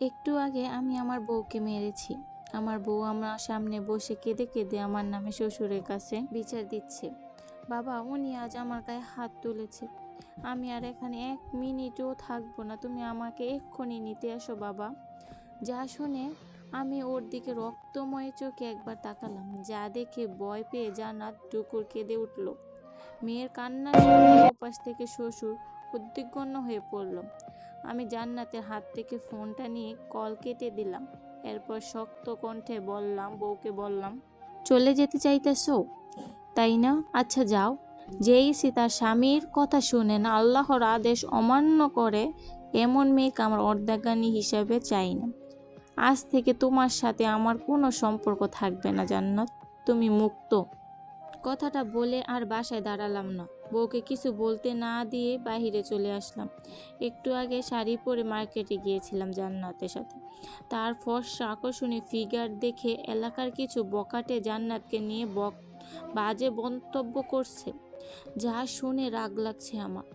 একটু আগে আমি আমার বউকে মেরেছি। আমার বউ আমার সামনে বসে কেঁদে কেঁদে আমার নামে শ্বশুরের কাছে বিচার দিচ্ছে। বাবা, উনি আজ আমার গায়ে হাত তুলেছে। আমি আর এখানে এক মিনিটও থাকব না। তুমি আমাকে এক্ষুনি নিতে আসো বাবা। যা শুনে আমি ওর দিকে রক্তময় চোখে একবার তাকালাম। যা দেখে ভয় পেয়ে জান্নাত টুকুর কেঁদে উঠল। মেয়ের কান্না শুনে ওপাশ থেকে শ্বশুর উদ্বিগ্ন হয়ে পড়ল। আমি জান্নাতের হাত থেকে ফোনটা নিয়ে কল কেটে দিলাম। এরপর শক্ত কণ্ঠে বললাম, বউকে বললাম, চলে যেতে চাইতেছো? তাই না? আচ্ছা যাও। যেই সে তার স্বামীর কথা শুনে না, আল্লাহর আদেশ অমান্য করে, এমন মেয়েকে আমার অর্ধাগানী হিসাবে চাই না। আজ থেকে তোমার সাথে আমার কোনো সম্পর্ক থাকবে না, জান্নাত। তুমি মুক্ত। কথাটা বলে আর বাসায় দাঁড়ালাম না। বউকে কিছু বলতে না দিয়ে বাইরে চলে আসলাম। একটু আগে শাড়ি পরে মার্কেটে গিয়েছিলাম জান্নাতের সাথে। তার ফর্সা আকর্ষণীয় ফিগার দেখে এলাকার কিছু বকাটে জান্নাতকে নিয়ে বক, বাজে মন্তব্য করছে। যা শুনে রাগ লাগছে আমার।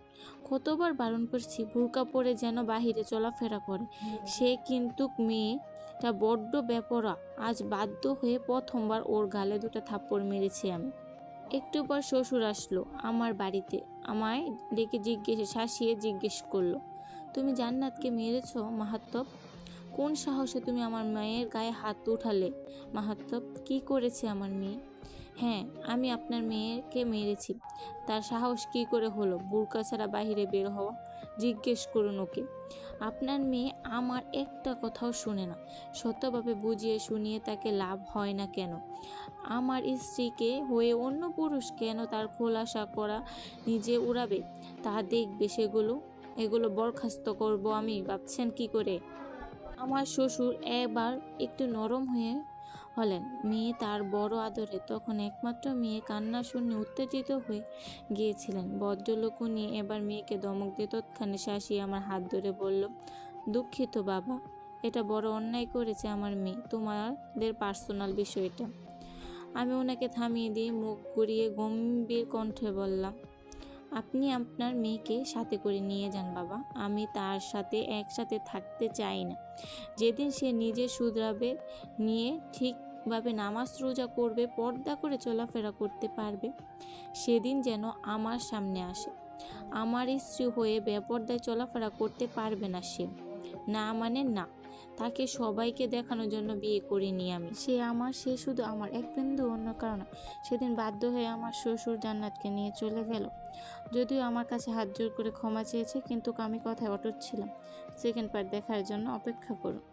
কতবার বারণ করছি, বুরকা পরে যেন বাহিরে চলাফেরা করে। সে কিন্তু মেয়েটা বড্ড ব্যাপরা আজ বাধ্য হয়ে প্রথমবার ওর গালে দুটো থাপ্পড় মেরেছি আমি। একটু পর শ্বশুর আসলো আমার বাড়িতে। আমায় ডেকে জিজ্ঞেস, শাসিয়ে জিজ্ঞেস করল, তুমি জান্নাতকে মেরেছ, মাহাত্তব? কোন সাহসে তুমি আমার মায়ের গায়ে হাত উঠালে? মাহাত্তব, কি করেছে আমার মেয়ে? হ্যাঁ আমি আপনার মেয়েকে মেরেছি। তার সাহস কি করে হলো? বুরকা ছাড়া বাহিরে বের হওয়া? জিজ্ঞেস করুন ওকে। আপনার মেয়ে আমার একটা কথাও শুনে না। সত্যভাবে বুঝিয়ে শুনিয়ে তাকে লাভ হয় না কেন? আমার স্ত্রীকে হয়ে অন্য পুরুষ কেন তার খোলাসা করা নিজে উড়াবে? তা দেখবে সেগুলো? এগুলো বরখাস্ত করব আমি, ভাবছেন কি করে? আমার শ্বশুর এবার একটু নরম হয়ে হলেন। মেয়ে তার বড় আদরে তখন একমাত্র মেয়ে কান্না শুনে উত্তেজিত হয়ে গিয়েছিলেন। ভদ্রলোক নিয়ে এবার মেয়েকে ধমক দিয়ে তৎক্ষণে শাসিয়ে আমার হাত ধরে বলল, দুঃখিত বাবা, এটা বড় অন্যায় করেছে আমার মেয়ে। তোমাদের পার্সোনাল বিষয়টা। আমি ওনাকে থামিয়ে দিয়ে মুখ ঘুরিয়ে গম্ভীর কণ্ঠে বললাম আপনি আপনার মেয়েকে সাথে করে নিয়ে যান বাবা। আমি তার সাথে একসাথে থাকতে চাই না। যেদিন সে নিজে শুধরাবে, নিয়ে ঠিকভাবে নামাজ রোজা করবে, পর্দা করে চলাফেরা করতে পারবে, সেদিন যেন আমার সামনে আসে। আমার স্ত্রী হয়ে বেপর্দায় চলাফেরা করতে পারবে না সে। না মানে না। তাকে সবাইকে দেখানোর জন্য বিয়ে করিনি আমি। সে আমার, সে শুধু আমার, এক বিন্দু অন্য কারণে সেদিন বাধ্য হয়ে আমার শ্বশুর জান্নাতকে নিয়ে চলে গেল। যদিও আমার কাছে হাত জোর করে ক্ষমা চেয়েছে, কিন্তু আমি কথায় অটুট ছিলাম। সেকেন্ড পার্ট দেখার জন্য অপেক্ষা করুন।